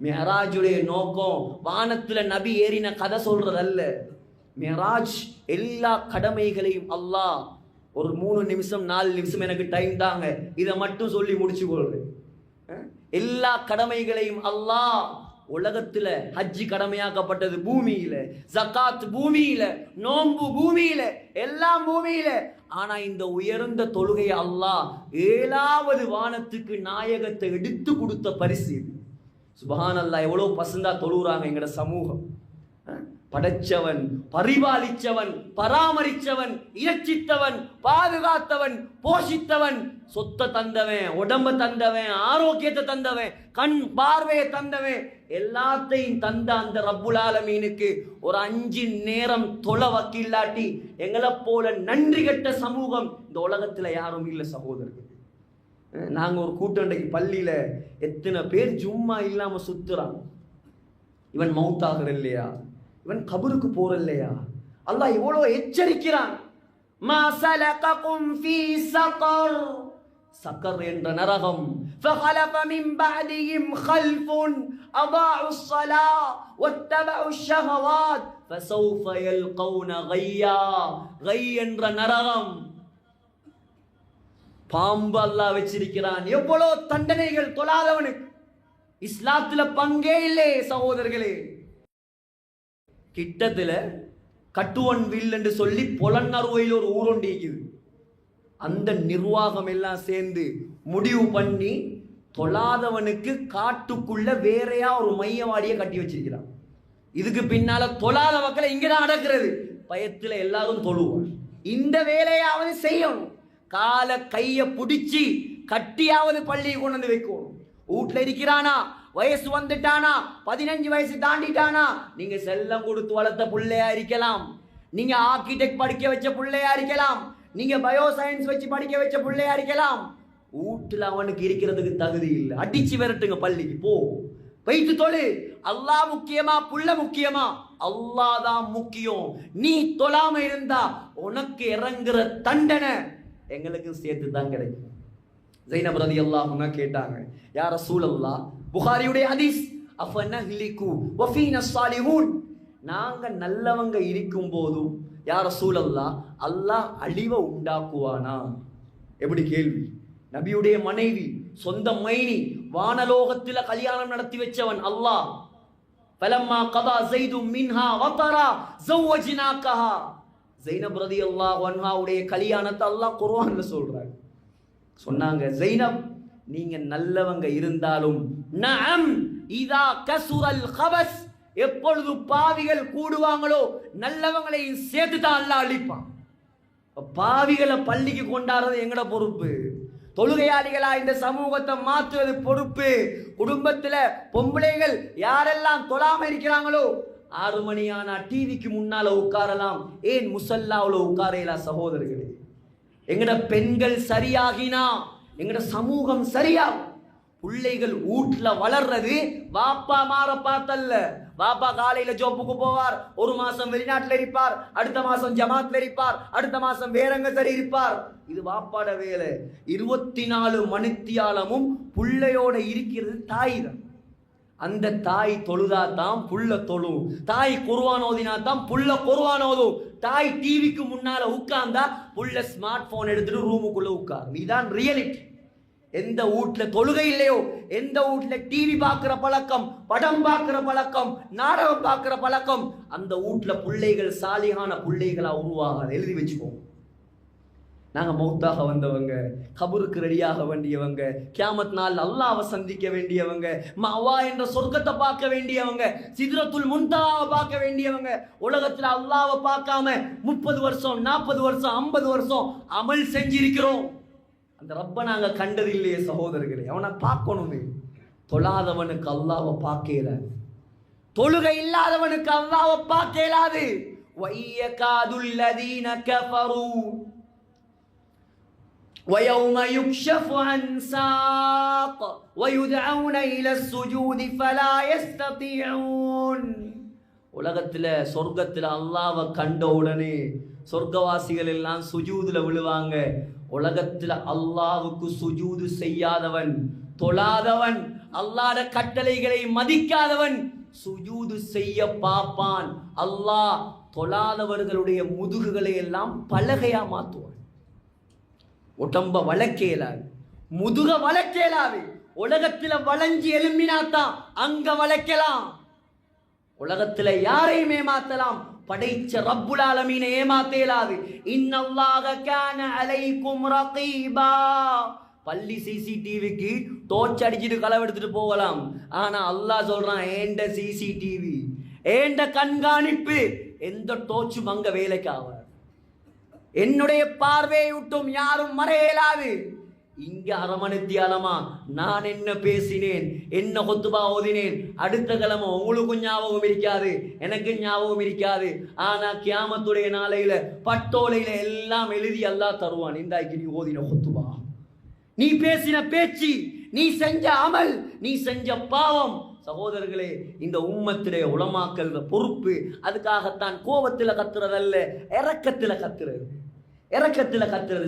மெஹராஜுடைய நோக்கம் வானத்துல நபி ஏறின கதை சொல்றதல்ல. மெஹராஜ் எல்லா கடமைகளையும் அல்லாஹ் ஒரு மூணு நிமிஷம் நாலு நிமிஷம் எனக்கு டைம் தாங்க. இதை மட்டும் சொல்லி முடிச்சு கொள்றேன் எல்லா கடமைகளையும் அல்லாஹ் உலகத்துல ஹஜ்ஜி கடமையாக்கப்பட்டது பூமியில ஜக்காத் பூமியில நோன்பு பூமியில எல்லாம் பூமியில. ஆனா இந்த உயர்ந்த தொழுகை அல்லாஹ் ஏழாவது வானத்துக்கு நாயகத்தை எடுத்து கொடுத்த பரிசு இது. சுபஹான் எவ்வளோ எவ்வளவு பசந்தா தொழுகிறாங்க எங்கட சமூகம். படைச்சவன் பரிபாலிச்சவன் பராமரிச்சவன் இயச்சித்தவன் பாதுகாத்தவன் போஷித்தவன். சொத்தை தந்தவன் உடம்ப தந்தவன் ஆரோக்கியத்தை தந்தவன் கண் பார்வையை தந்தவன். எல்லாத்தையும் தந்த அந்த ரப்புல் ஆலமீனுக்கு ஒரு அஞ்சு நேரம் தொலை வக்கில்லாட்டி எங்களை போல நன்றி கட்ட சமூகம் இந்த உலகத்துல யாரும் இல்லை சகோதரர்கள். அஹ் நாங்க ஒரு கூட்டண்டைக்கு பள்ளியில எத்தனை பேர் ஜும்மா இல்லாம சுத்துறான் இவன் மௌத்தாகிற இல்லையா இவன் கபருக்கு போற இல்லையா அல்லாஹ் இவ்வளவு எச்சரிக்கிறான் மா சலககும் ஃபீ சகர் சக்கர் என்ற நரகம் فخلف من بعدهم خلف أضاعوا الصلاة واتبعوا الشهوات فسوف يلقون غيا غي என்ற நரகம் பாம்பு அல்லா வச்சிருக்கிறான். எவ்வளோ தண்டனைகள் தொழாதவனுக்கு இஸ்லாத்துல பங்கே இல்லை சகோதரர்களே. கிட்டத்துல கட்டுவன் வில் என்று சொல்லி புலன்னறுவையில் ஒரு ஊரொண்டி அந்த நிர்வாகம் எல்லாம் சேர்ந்து முடிவு பண்ணி தொழாதவனுக்கு காட்டுக்குள்ள வேறையா ஒரு மையவாடியை கட்டி வச்சிருக்கிறான். இதுக்கு பின்னால தொழாத மக்களை இங்கதான் அடக்கிறது. பயத்துல எல்லாரும் தொழுவோம் இந்த வேலையாவது செய்யணும். கால கையை பிடிச்சி கட்டியாவது பள்ளியை கொண்டு வந்து வைக்கணும். வீட்டில் இருக்கிறானா? வயசு வந்துட்டானா? பதினஞ்சு வயசு தாண்டிட்டானா? நீங்க செல்லம் கொடுத்து வளர்த்த பிள்ளையா இருக்கலாம். நீங்க ஆர்கிடெக்ட் படிக்க வச்ச பிள்ளையா இருக்கலாம். நீங்க பயோ சயின்ஸ் வச்சு படிக்க வச்ச பிள்ளையா இருக்கலாம். வீட்டுல அவனுக்கு இருக்கிறதுக்கு தகுதி இல்லை. அடிச்சு விரட்டுங்க பள்ளிக்கு போ. வைத்து தொழு. அல்லா முக்கியமா புள்ள முக்கியமா? அல்லாஹ் தான் முக்கியம். நீ தொழாம இருந்தா உனக்கு இறங்குற தண்டனை எங்களுக்கும் சேர்த்து தான் கிடைக்கும். ஜெயினப் ரதி அல்லாஹுனா கேட்டாங்க யார சூழல்லா புகாரியுடைய ஹதீஸ் அஃபன்னா ஹிலிக்கு வஃபீன சாலிஹூன் நாங்கள் நல்லவங்க இருக்கும் போதும் யார சூழல்லா அல்லாஹ் அழிவை உண்டாக்குவானா? எப்படி கேள்வி? நபியுடைய மனைவி சொந்த மைனி வானலோகத்தில் கல்யாணம் நடத்தி வச்சவன் அல்லாஹ். பலம்மா கதா செய்து மின்ஹா வத்தரா ஜவ்வஜினாக்கஹா ஜெய்னப் பிரதி அல்லா ஒன்ஹாவுடைய கல்யாணத்தை அல்லா குர்வான்ல சொல்றாங்க. சொன்னாங்க ஜெய்னப் நீங்க நல்லவங்க இருந்தாலும் நஅம் இதா கசுரல் ஹவஸ் எப்பொழுது பாவிகள் கூடுவாங்களோ நல்லவங்களையும் சேர்த்து தான் அல்ல அழிப்பான். பாவிகளை பள்ளிக்கு கொண்டாடுறது எங்கட பொறுப்பு? தொழுகையாளிகளா இந்த சமூகத்தை மாற்றுவது பொறுப்பு? குடும்பத்தில் பொம்பளைகள் யாரெல்லாம் தொழாம இருக்கிறாங்களோ ஆறு மணி ஆனால் டிவிக்கு முன்னால் உட்காரலாம். ஏன் முசல்லாவில் உட்காரையலாம் சகோதரர்களே? எங்கட பெண்கள் சரியாகினா எங்கட சமூகம் சரியாகும். பிள்ளைகள் வீட்டில் வளர்றது வாப்பா மாற பார்த்தல்ல. வாப்பா காலையில ஜோப்புக்கு போவார் ஒரு மாசம் வெளிநாட்டில் இருப்பார் அடுத்த மாசம் ஜமாத்ல இருப்பார் அடுத்த மாசம் வேறங்க சரி இருப்பார். இது வாப்பாட வேலை. இருபத்தி நாலு மணித்தியாலமும் புள்ளையோட இருக்கிறது தாய் தான் அந்த தாய் தொழுதா தான் புள்ள தொழும் தாய் குருவான் ஓதினா தான் புள்ள குருவான் ஓதும் தாய் டிவிக்கு முன்னால உட்கார்ந்தா புள்ள ஸ்மார்ட் போன் எடுத்துட்டு ரூமுக்குள்ள உட்காரும் இதுதான் ரியாலிட்டி எந்த வீட்ல தொழுகை இல்லையோ எந்த வீட்ல டிவி பார்க்குற பழக்கம் படம் பார்க்குற பழக்கம் நாடகம் பார்க்குற பழக்கம் அந்த வீட்ல பிள்ளைகள் சாலிகான பிள்ளைகளா உருவாக எழுதி வச்சுக்கோங்க நாங்கள் மௌத்தாக வந்தவங்க கபருக்கு ரெடியாக வேண்டியவங்க கியாமத் நாள் அல்லாவை சந்திக்க வேண்டியவங்க மவா என்ற சொர்க்கத்தை பார்க்க வேண்டியவங்க சித்ரத்துல் முந்தாவை பார்க்க வேண்டியவங்க உலகத்தில் அல்லாவை பார்க்காம முப்பது வருஷம் நாற்பது வருஷம் ஐம்பது வருஷம் அமல் செஞ்சிருக்கிறோம். அந்த ரப்பை நாங்கள் கண்டது இல்லையே சகோதரர்களே அவனை பார்க்கணுமே. தொழாதவனுக்கு அல்லாவை பார்க்கல தொழுகை இல்லாதவனுக்கு அல்லாவை பார்க்க இயலாது. வையகாதுல்லதீன கஃபரு. ويوم يكشف عن ساق ويدعون إلى السجود فلا يستطيعون உலகத்துல சொர்க்கத்துல அல்லாவை கண்ட உடனே சொர்க்கவாசிகள் எல்லாம் சுஜூதுல விழுவாங்க உலகத்துல அல்லாவுக்கு சுஜூது செய்யாதவன் தொழாதவன் அல்லாஹ்ட கட்டளைகளை மதிக்காதவன் சுஜூது செய்ய பார்ப்பான் அல்லாஹ் தொழாதவர்களுடைய முதுகுகளை எல்லாம் பலகையா மாத்துவான் உடம்ப வளர்க்கேலாது முதுக வளர்க்கேலாது உலகத்துல வளைஞ்சு எலும்பினாத்தான் அங்க வளைக்கலாம். உலகத்துல யாரையும் ஏமாத்தலாம் படைச்ச ரப்புல் ஆலமீனை ஏமாத்தேலாது. இன்னல்லாக கான அலைக்கும் ரகீபா. பள்ளி சிசிடிவிக்கு டோர்ச் அடிச்சிட்டு களவெடுத்துட்டு போகலாம். ஆனா அல்லாஹ் சொல்றான் ஏண்ட சிசிடிவி? ஏண்ட கண்காணிப்பு? எந்த டோர்ச்சும் அங்க வேலைக்கு ஆகாது என்னுடைய பார்வையை விட்டும் யாரும் மறையலாது. இங்க அரமணித்தியாலமா நான் என்ன பேசினேன் என்ன கொத்துபா ஓதினேன் அடுத்த கிழமை உங்களுக்கும் ஞாபகம் இருக்காது எனக்கு ஞாபகம் இருக்காது. ஆனா கியாமத்துடைய நாளையில பட்டோலையில எல்லாம் எழுதி எல்லாம் தருவான். இந்தாய்க்கு நீ ஓதின கொத்துபா நீ பேசின பேச்சு நீ செஞ்ச அமல் நீ செஞ்ச பாவம். சகோதரர்களே இந்த உம்மத்திலே உளமாக்கல் பொறுப்பு அதுக்காகத்தான் கோபத்தில் கத்துறதல்ல இறக்கத்தில் கத்துறது. இறக்கத்துல கத்துறது.